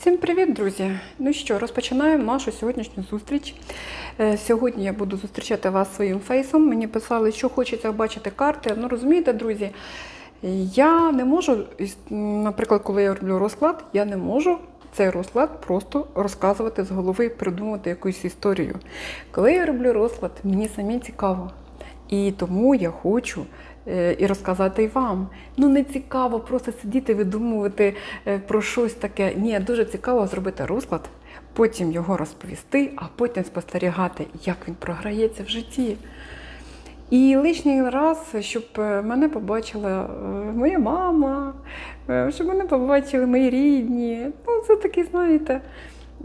Всім привіт, друзі! Ну що, розпочинаємо нашу сьогоднішню зустріч. Е, Сьогодні я буду зустрічати вас своїм фейсом. Мені писали, що хочеться бачити карти. Ну, розумієте, друзі, я не можу, наприклад, коли я роблю розклад, я не можу цей розклад просто розказувати з голови, придумувати якусь історію. Коли я роблю розклад, мені самі цікаво. І тому я хочу і розказати і вам. Ну не цікаво просто сидіти, видумувати е, про щось таке. Ні, дуже цікаво зробити розклад, потім його розповісти, а потім спостерігати, як він програється в житті. І лишній раз, щоб е, мене побачила е, моя мама, е, щоб мене побачили мої рідні. Ну, це такі, знаєте,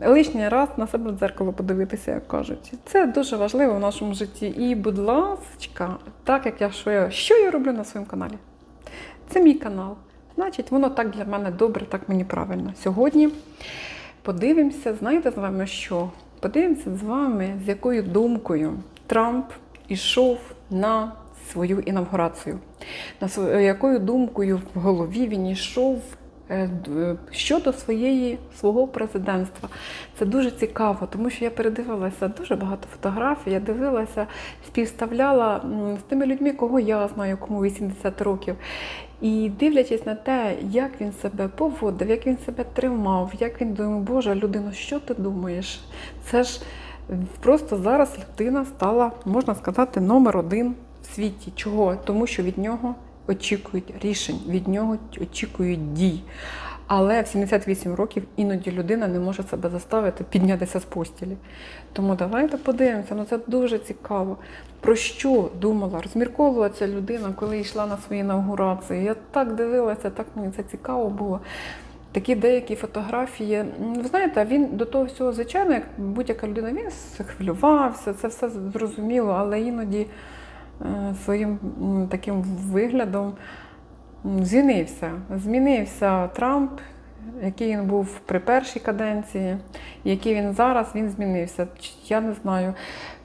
лишній раз на себе в дзеркало подивитися, як кажуть. Це дуже важливо в нашому житті. І, будь ласка, так як я що що я роблю на своєму каналі? Це мій канал. Значить, воно так для мене добре, так мені правильно. Сьогодні подивимося, знаєте з вами що? Подивимося з вами, з якою думкою Трамп ішов на свою інавгурацію, на свою, якою думкою в голові він йшов щодо своєї свого президентства. Це дуже цікаво, тому що я передивилася дуже багато фотографій. Я дивилася, співставляла з тими людьми, кого я знаю, кому 80 років. І дивлячись на те, як він себе поводив, як він себе тримав, як він думав, Боже, людино, що ти думаєш? Це ж просто зараз людина стала, можна сказати, номер один в світі. Чого? Тому що від нього очікують рішень, від нього очікують дій. Але в 78 років іноді людина не може себе заставити піднятися з постілі. Тому давайте подивимося, ну це дуже цікаво. Про що думала, розмірковувала ця людина, коли йшла на свої інаугурації. Я так дивилася, так мені це цікаво було. Такі деякі фотографії. Ви знаєте, він до того всього, звичайно, як будь-яка людина, він хвилювався, це все зрозуміло, але іноді своїм таким виглядом змінився. Змінився Трамп, який він був при першій каденції, який він зараз, він змінився. Я не знаю.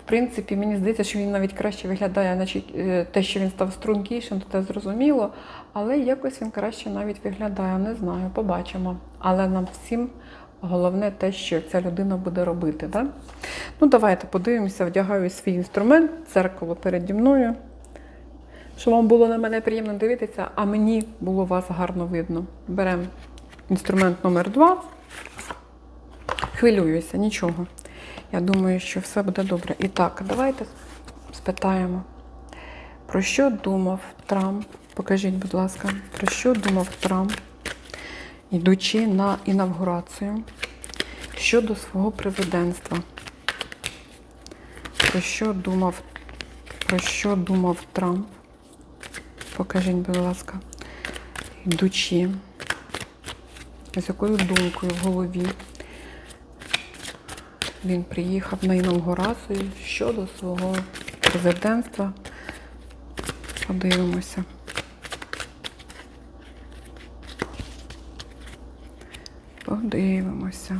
В принципі, мені здається, що він навіть краще виглядає, наче е, те, що він став стрункішим, то це зрозуміло. Але якось він краще навіть виглядає, не знаю, побачимо. Але нам всім головне те, що ця людина буде робити. Да? Ну, давайте подивимося, вдягаю свій інструмент, дзеркало переді мною. Щоб вам було на мене приємно дивитися, а мені було вас гарно видно. Беремо інструмент номер 2 Хвилююся, нічого. Я думаю, що все буде добре. І так, давайте спитаємо, про що думав Трамп? Покажіть, будь ласка, про що думав Трамп, йдучи на інавгурацію щодо свого президентства? Про що думав, про що думав Трамп? Покажіть, будь ласка, йдучи, з якою думкою в голові він приїхав на інаугурацію щодо свого президентства. Подивимося. Подивимося.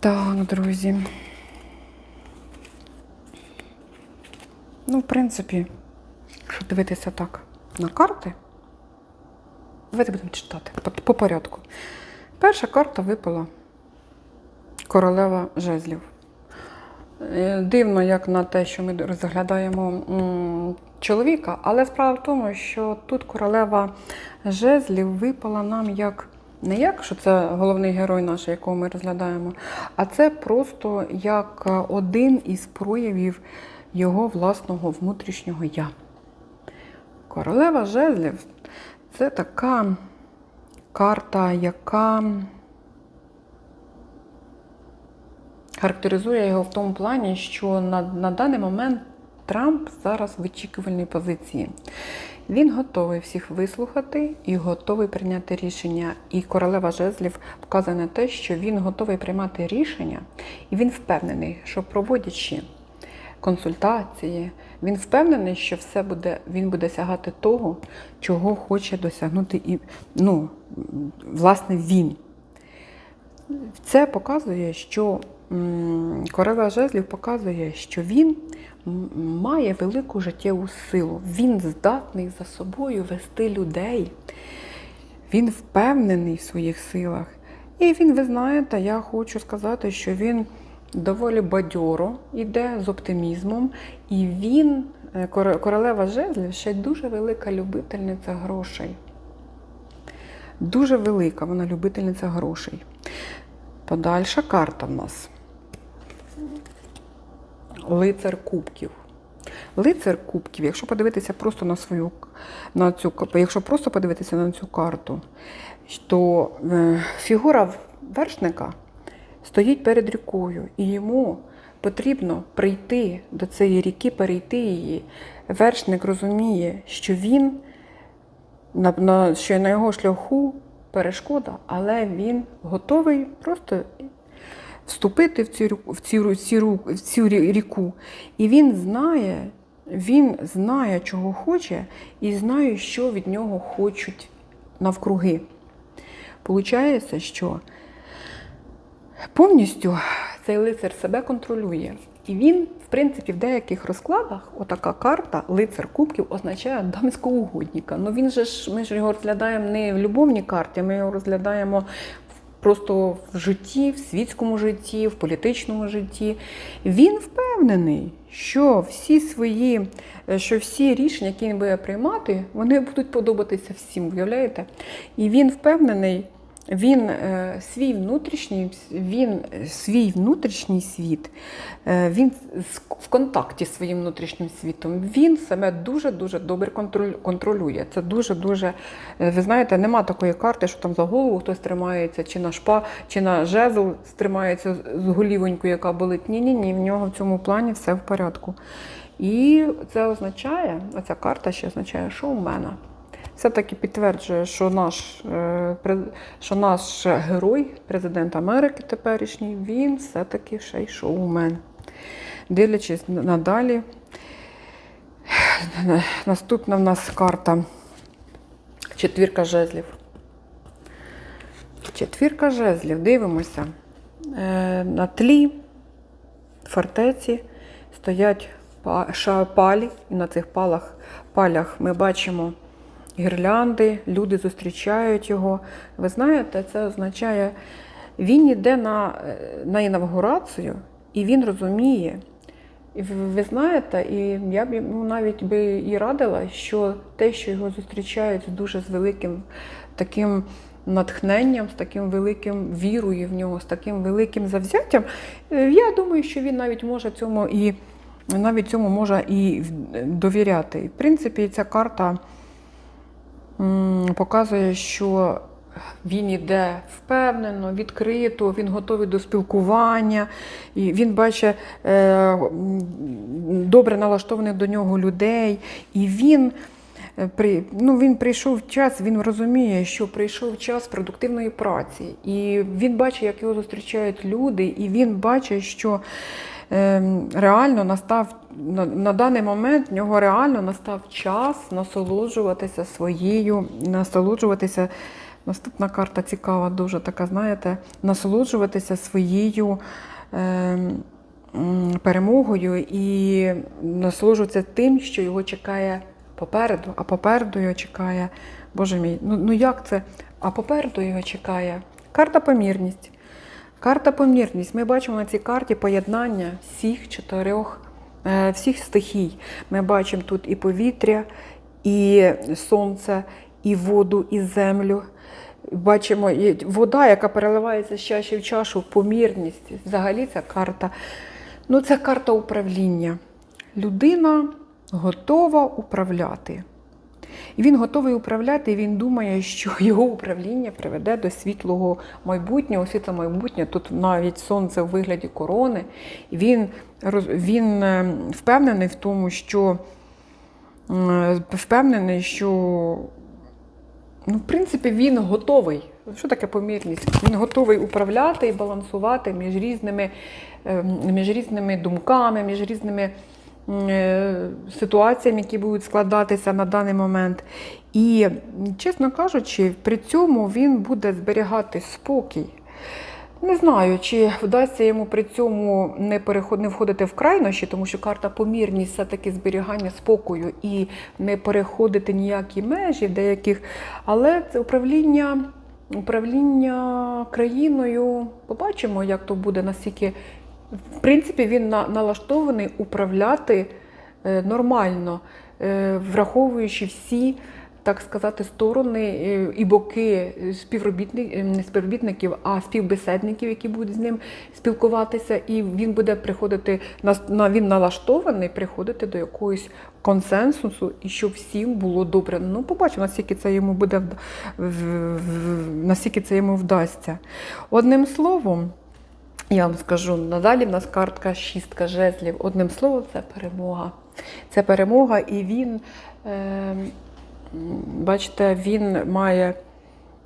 Так, друзі. Ну, в принципі, якщо дивитися так на карти, давайте будемо читати по, по порядку. Перша карта випала королева жезлів. Е, Дивно, як на те, що ми розглядаємо чоловіка, але справа в тому, що тут королева жезлів випала нам як не як, що це головний герой наш, якого ми розглядаємо, а це просто як один із проявів його власного внутрішнього я. Королева жезлів це така карта, яка характеризує його в тому плані, що на, на даний момент Трамп зараз в очікувальній позиції. Він готовий всіх вислухати і готовий прийняти рішення. І королева жезлів вказує на те, що він готовий приймати рішення, і він впевнений, що проводячи консультації, він впевнений, що все буде, він буде сягати того, чого хоче досягнути і ну, власне він. Це показує, що королева жезлів показує, що він має велику життєву силу. Він здатний за собою вести людей. Він впевнений в своїх силах. І він, ви знаєте, я хочу сказати, що він доволі бадьоро йде з оптимізмом, і він, е, королева жезлів, ще дуже велика любительниця грошей. Дуже велика вона любительниця грошей. Подальша карта в нас. Лицар кубків. Лицар кубків, якщо подивитися просто на свою на цю якщо просто подивитися на цю карту, то е, фігура вершника стоїть перед рікою, і йому потрібно прийти до цієї ріки, перейти її. Вершник розуміє, що він на, на, що на його шляху перешкода, але він готовий просто вступити в цю, в цю, рю- цю, в цю ріку. І він знає, він знає, чого хоче, і знає, що від нього хочуть навкруги. Получається, що повністю цей лицар себе контролює. І він, в принципі, в деяких розкладах, отака карта, лицар кубків, означає дамського угодника. Ну він же ж, ми ж його розглядаємо не в любовній карті, ми його розглядаємо в- просто в житті, в світському житті, в політичному житті. Він впевнений, що всі свої, е, що всі рішення, які він буде приймати, вони будуть подобатися всім, уявляєте? І він впевнений. Він е, свій внутрішній, він свій внутрішній світ, е, він в контакті з своїм внутрішнім світом. Він себе дуже дуже добре контролює. Це дуже дуже. е, Ви знаєте, нема такої карти, що там за голову хтось тримається, чи на шпа, чи на жезл тримається з- голівонькою, яка болить. Ні, ні. В нього в цьому плані все в порядку. І це означає, оця карта ще означає шоумена все-таки підтверджує, що наш, е, що наш герой, президент Америки теперішній, він все-таки ще й шоумен. Дивлячись надалі, наступна в нас карта четвірка жезлів. Четвірка жезлів, дивимося. Е, На тлі фортеці стоять палі, і на цих палах, палях ми бачимо гірлянди, люди зустрічають його. Ви знаєте, це означає, він йде на, на інавгурацію, і він розуміє. І ви знаєте, і я б йому навіть би і радила, що те, що його зустрічають дуже з великим таким натхненням, з таким великим вірою в нього, з таким великим завзяттям, е, я думаю, що він навіть може цьому і навіть цьому може і довіряти. В принципі, ця карта показує, що він іде впевнено, відкрито, він готовий до спілкування, і він бачить е, добре налаштованих до нього людей. І він, е, при, ну, він прийшов час, він розуміє, що прийшов час продуктивної праці. І він бачить, як його зустрічають люди, і він бачить, що реально настав на, на даний момент в нього реально настав час насолоджуватися своєю, насолоджуватися. Наступна карта цікава, дуже така, знаєте, насолоджуватися своєю ем, м, перемогою і насолоджуватися тим, що його чекає попереду, а попереду його чекає, Боже мій, ну, ну як це? А попереду його чекає карта помірність. Карта помірність. Ми бачимо на цій карті поєднання всіх чотирьох, е, всіх стихій. Ми бачимо тут і повітря, і сонце, і воду, і землю. Бачимо і вода, яка переливається з чаші в чашу, помірність. Взагалі ця карта. Ну, це карта управління. Людина готова управляти. І він готовий управляти, і він думає, що його управління приведе до світлого майбутнього, світле майбутнє. Тут навіть сонце у вигляді корони. І він, він е, впевнений в тому, що е, впевнений, що ну, в принципі він готовий. Що таке помірність? Він готовий управляти і балансувати між різними, е, між різними думками, між різними е, які будуть складатися на даний момент. І, чесно кажучи, при цьому він буде зберігати спокій. Не знаю, чи вдасться йому при цьому не переход, не входити в крайнощі, тому що карта помірність все-таки зберігання спокою і не переходити ніякі межі деяких. Але це управління, управління країною. Побачимо, як то буде, наскільки в принципі він на, налаштований управляти е, нормально, е, враховуючи всі. Так сказати, сторони е, і боки співробітників, не співробітників, а співбесідників, які будуть з ним спілкуватися, і він буде приходити він налаштований приходити до якогось консенсусу, і щоб всім було добре. Ну, побачимо, наскільки це йому буде наскільки це йому вдасться. Одним словом, я вам скажу, надалі в нас картка шістка жезлів. Одним словом, це перемога. Це перемога, і він, е, бачите, він має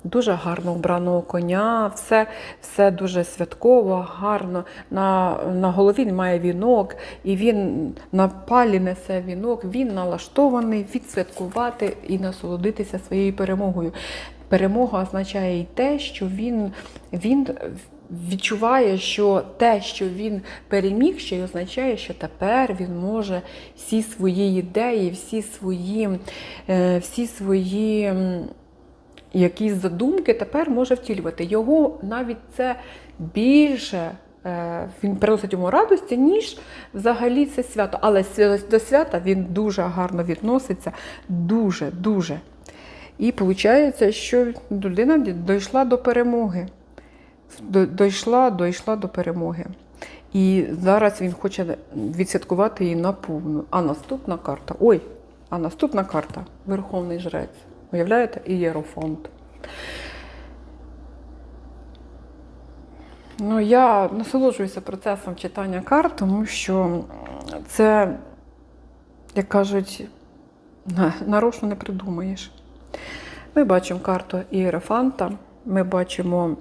дуже гарно вбраного коня, все, все дуже святково, гарно. На, на голові він має вінок, і він на палі несе вінок, він налаштований відсвяткувати і насолодитися своєю перемогою. Перемога означає і те, що він, він відчуває, що те, що він переміг, ще й означає, що тепер він може всі свої ідеї, всі свої, е, всі свої якісь задумки тепер може втілювати. Його навіть це більше. е, Він приносить йому радості, ніж взагалі це свято. Але до свята він дуже гарно відноситься, дуже, дуже. І виходить, що людина дійшла до перемоги. Дійшла, дійшла до перемоги. І зараз він хоче відсвяткувати її наповну. А наступна карта. Ой, а наступна карта Верховний Жрець. Уявляєте? І Єрофонт. Ну, я насолоджуюся процесом читання карт, тому що це, як кажуть, на- нарочно не придумаєш. Ми бачимо карту Іерофанта, ми бачимо,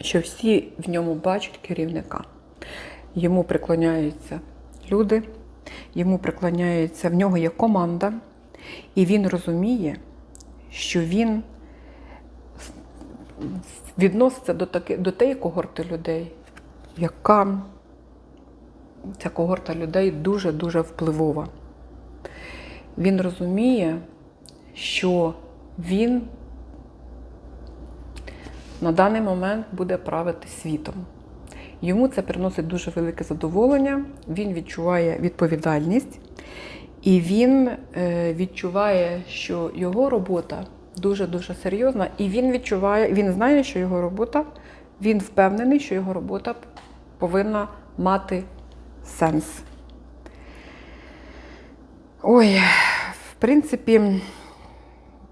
що всі в ньому бачать керівника. Йому приклоняються люди, йому приклоняються, в нього є команда, і він розуміє, що він відноситься до, таки, до тієї когорти людей, яка ця когорта людей дуже-дуже впливова. Він розуміє, що він на даний момент буде правити світом. Йому це приносить дуже велике задоволення, він відчуває відповідальність, і він е, відчуває, що його робота дуже-дуже серйозна, і він відчуває, він знає, що його робота, він впевнений, що його робота повинна мати сенс. Ой, в принципі,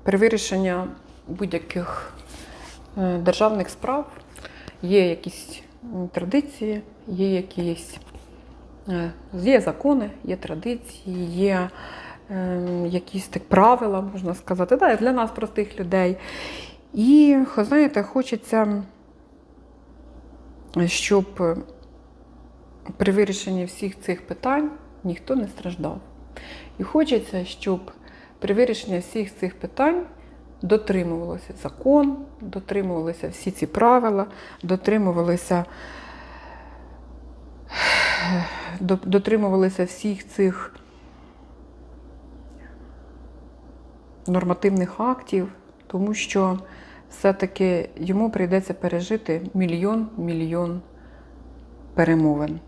при вирішенні будь-яких державних справ є якісь традиції, є якісь е, є закони, є традиції, є е, якісь так правила, можна сказати, да, для нас, простих людей. І, знаєте, хочеться, щоб е, при вирішенні всіх цих питань ніхто не страждав. І хочеться, щоб при вирішенні всіх цих питань дотримувалося закон, дотримувалися всі ці правила, дотримувалися, дотримувалися всіх цих нормативних актів, тому що все-таки йому прийдеться пережити мільйон-мільйон перемовин.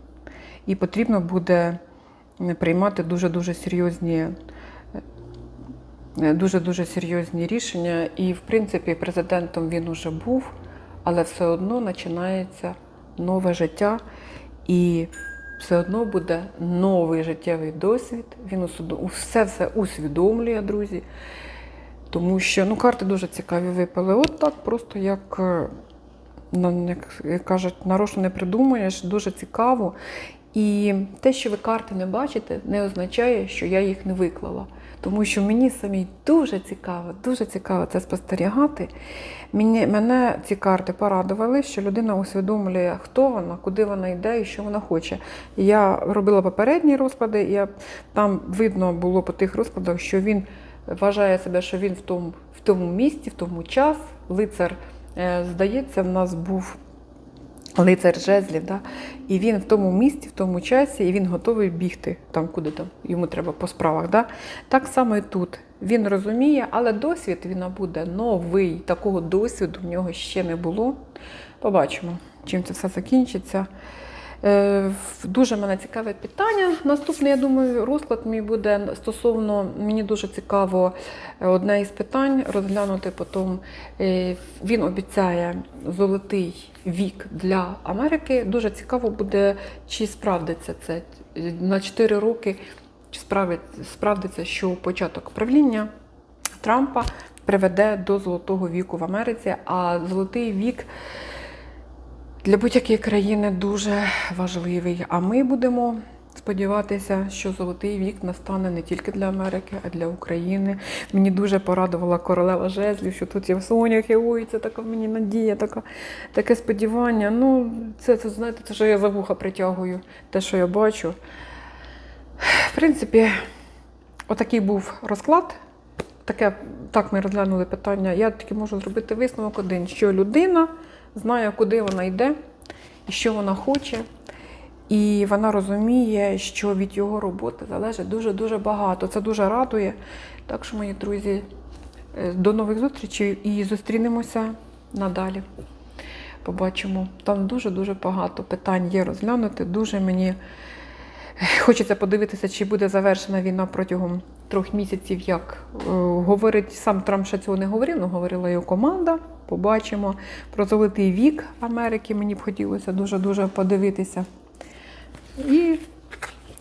І потрібно буде приймати дуже-дуже серйозні е, дуже-дуже серйозні рішення. І, в принципі, президентом він уже був, але все одно починається нове життя, і все одно буде новий життєвий досвід. Він все усвідомлює, друзі. Тому що ну, карти дуже цікаві випали. От так, просто як, е, як кажуть, нарочно не придумаєш, дуже цікаво. І те, що ви карти не бачите, не означає, що я їх не виклала. Тому що мені самій дуже цікаво, дуже цікаво це спостерігати. Мені, мене ці карти порадували, що людина усвідомлює, хто вона, куди вона йде і що вона хоче. Я робила попередні розклади, я, там видно було по тих розкладах, що він вважає себе, що він в тому, в тому місці, в тому час, лицар Е, Здається, в нас був лицар жезлів, да? і він в тому місці, в тому часі, і він готовий бігти там, куди там йому треба по справах. Да? Так само і тут. Він розуміє, але досвід він набуде новий. Такого досвіду в нього ще не було. Побачимо, чим це все закінчиться. Е, Дуже мене цікаве питання. Наступне, я думаю, розклад мій буде стосовно мені дуже цікаво е, одне із питань розглянути. Потім е, він обіцяє золотий вік для Америки. Дуже цікаво буде, чи справдиться це на 4 роки. Чи справдиться, що початок правління Трампа приведе до золотого віку в Америці, а золотий вік для будь-якої країни дуже важливий. А ми будемо сподіватися, що золотий вік настане не тільки для Америки, а для України. Мені дуже порадувала королева жезлів, що тут є в соняхи. Ой, це така мені надія, така, таке сподівання. Ну, це, це знаєте, це що я за вуха притягую, те, що я бачу. В принципі, отакий був розклад. Таке, так ми розглянули питання. Я тільки можу зробити висновок один, що людина знає, куди вона йде і що вона хоче. І вона розуміє, що від його роботи залежить дуже-дуже багато. Це дуже радує. Так що, мої друзі, е, до нових зустрічей і зустрінемося надалі. Побачимо. Там дуже-дуже багато питань є розглянути. Дуже мені Хочеться подивитися, чи буде завершена війна протягом трьох місяців, як е, говорить сам Трамп ще цього не говорив, але говорила його команда. Побачимо. Про золотий вік Америки мені б хотілося дуже-дуже подивитися. І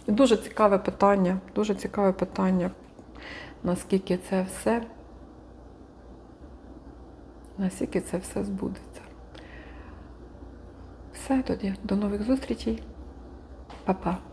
дуже цікаве питання, дуже цікаве питання, наскільки це все, наскільки це все збудеться. Все тоді, до нових зустрічей. Па-па.